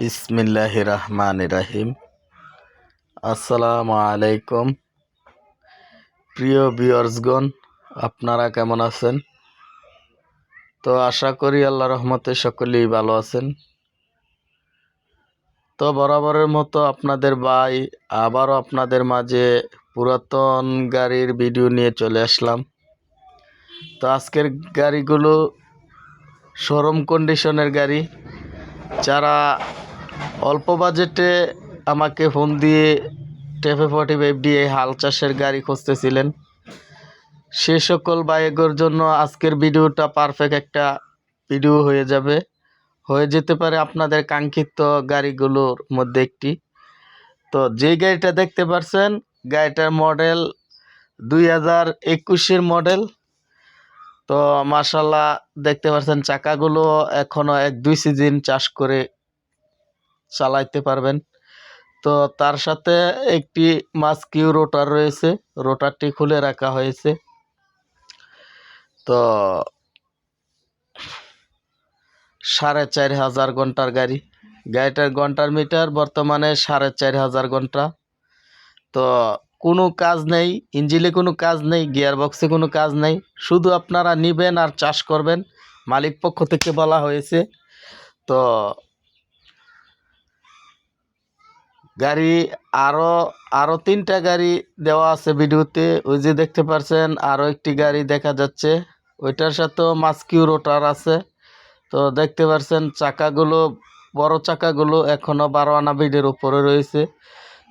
বিসমিল্লাহ রহমান রাহিম। আসসালামু আলাইকুম। প্রিয় বিয়র্সগণ আপনারা কেমন আছেন? তো আশা করি আল্লাহ রহমতে সকলেই ভালো আছেন। তো বরাবরের মতো আপনাদের ভাই, আবারও আপনাদের মাঝে পুরাতন গাড়ির ভিডিও নিয়ে চলে আসলাম। তো আজকের গাড়িগুলো শোরুম কন্ডিশনের গাড়ি। যারা অল্প বাজেটে আমাকে ফোন দিয়ে টেফে ফর্টি ফাইভ দিয়ে হাল চাষের গাড়ি খুঁজতেছিলেন। সে সকল বাইকের জন্য আজকের ভিডিওটা পারফেক্ট একটা ভিডিও হয়ে যাবে। হয়ে যেতে পারে আপনাদের কাঙ্ক্ষিত গাড়িগুলোর মধ্যে একটি। তো যে গাড়িটা দেখতে পারছেন, গাড়িটার মডেল দুই হাজার একুশের মডেল তো মার্শাল্লাহ দেখতে পাচ্ছেন চাকাগুলো এখনও এক দুই সিজন চাষ করে চালাইতে পারবেন। তো তার সাথে একটি মাস্কিউ রোটার রয়েছে, রোটারটি খুলে রাখা হয়েছে। তো সাড়ে চার হাজার ঘণ্টার গাড়ি। গাড়িটার ঘণ্টার মিটার বর্তমানে সাড়ে চার হাজার ঘণ্টা। তো কোনো কাজ নেই, ইঞ্জিনে কোনো কাজ নেই গিয়ার বক্সে কোনো কাজ নেই। শুধু আপনারা নিবেন আর চাষ করবেন, মালিক পক্ষ থেকে বলা হয়েছে। তো গাড়ি আরও আরও তিনটা গাড়ি দেওয়া আছে ভিডিওতে। ওই যে দেখতে পারছেন আরও একটি গাড়ি দেখা যাচ্ছে। ওইটার সাথেও মাস্কিউ রোটার আছে। তো দেখতে পারছেন, চাকাগুলো, বড় চাকাগুলো এখনও বারো আনা বিডের উপরে রয়েছে।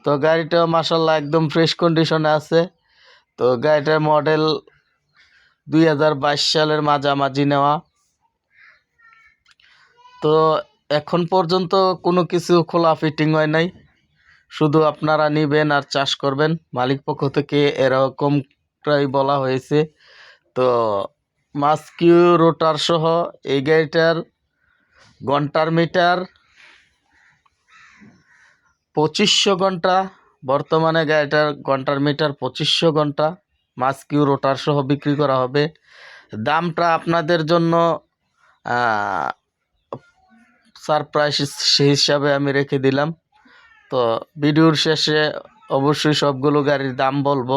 তো গাড়িটাও মাসাল্লাহ একদম ফ্রেশ কন্ডিশনে আছে। তো গাড়িটার মডেল দুই হাজার বাইশ সালের মাঝামাঝি নেওয়া। তো এখন পর্যন্ত কোনো কিছু খোলা ফিটিং হয় নাই। শুধু আপনারা নিবেন আর চাষ করবেন। মালিক পক্ষ থেকে এরকমটাই বলা হয়েছে। তো মাস্কিউ রোটার সহ এই গাড়িটার ঘণ্টার মিটার পঁচিশশো ঘণ্টা, বর্তমানে গাড়িটার ঘণ্টার মিটার পঁচিশশো ঘণ্টা মাস্কিউ রোটার সহ বিক্রি করা হবে। দামটা আপনাদের জন্য সারপ্রাইজ হিসাবে আমি রেখে দিলাম। তো ভিডিওর শেষে অবশ্যই সবগুলো গাড়ির দাম বলব।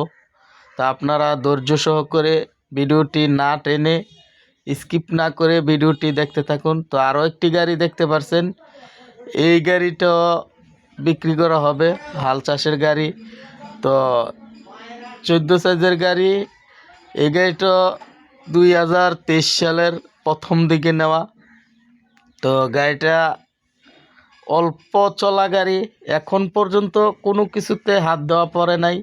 তা আপনারা ধৈর্য সহ সহকারে ভিডিওটি না টেনে স্কিপ না করে ভিডিওটি দেখতে থাকুন। তো আরও একটি গাড়ি দেখতে পারছেন। এই গাড়িটা বিক্রি করা হবে, হাল চাষের গাড়ি। তো চোদ্দ সাইজের গাড়ি। এই গাড়িটা দুই হাজার তেইশ সালের প্রথম দিকে নেওয়া। তো গাড়িটা অল্প চলা গাড়ি, এখন পর্যন্ত কোনো কিছুতে হাত দেওয়া পড়ে নাই।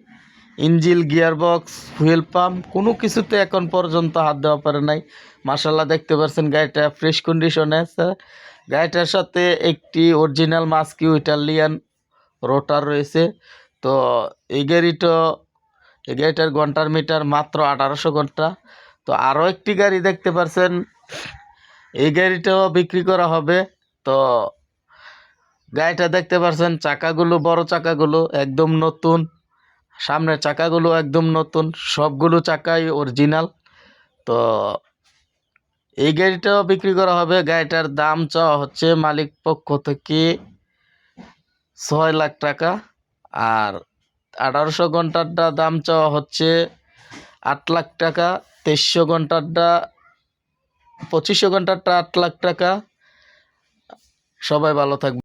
Engine gear box fuel pump, কোনো কিছুতে এখন পর্যন্ত হাত দেওয়া পড়ে নাই। মাসাল্লাহ দেখতে পাচ্ছেন গাড়িটা ফ্রেশ কন্ডিশনে আছে। গাড়িটার সাথে একটি অরিজিনাল মাস্কিউ ইটালিয়ান রোটার রয়েছে। তো এই গাড়িটা, এই গাড়িটার ঘণ্টার মিটার মাত্র আঠারোশো ঘণ্টা। তো আরও একটি গাড়ি দেখতে পাচ্ছেন এই গাড়িটাও বিক্রি করা হবে। তো গাড়িটা দেখতে পাচ্ছেন চাকাগুলো, বড় চাকাগুলো একদম নতুন। সামনের চাকাগুলো একদম নতুন, সবগুলো চাকাই অরিজিনাল তো এই গাড়িটাও বিক্রি করা হবে। গাড়িটার দাম চাওয়া হচ্ছে মালিক পক্ষ থেকে ছয় লাখ টাকা। আর আঠারোশো ঘন্টারটা দাম চাওয়া হচ্ছে আট লাখ টাকা, তেইশশো ঘন্টারটা পঁচিশশো ঘন্টারটা আট লাখ টাকা। সবাই ভালো থাকবে